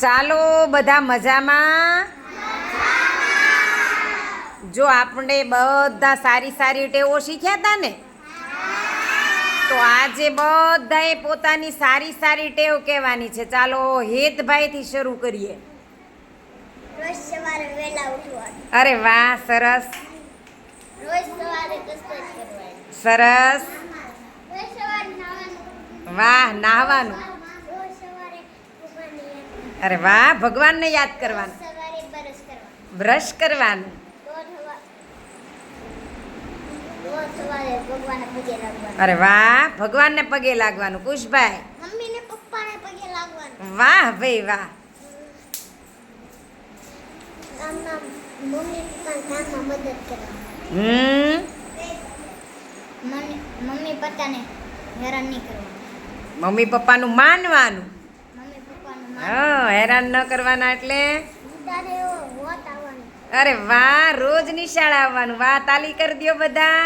ચાલો બધા મજામાં? જો આપણે બધા સારી સારી ટેવો શીખ્યા હતા ને? તો આજે બધાએ પોતાની સારી સારી ટેવ કહેવાની છે. ચાલો હેતભાઈથી શરૂ કરીએ. અરે વાહ સરસ. સરસ. વાહ નાહવાનું. અરે વાહ ભગવાનને યાદ કરવાનું સવારે બરસ કરવાનું બ્રશ કરવાનું રોજ સવા- રોજ સવારે ભગવાનને પગે લાગવાનું અરે વાહ ભગવાનને પગે લાગવાનું કુશભાઈ મમ્મીને પપ્પાને પગે લાગવાનું વાહ ભાઈ વાહ ગામના મમ્મી પપ્પાના કામમાં મદદ કરવાની હમ મમ્મી પપ્પાને હેરાન નહીં કરવાનું મમ્મી પપ્પાનું માનવાનું મમ્મી પપ્પાનું હા હેરાન ન કરવાના એટલે? અરે વાહ રોજ નિશાળા આવવાનું. વાહ તાલી કરી દ્યો બધા.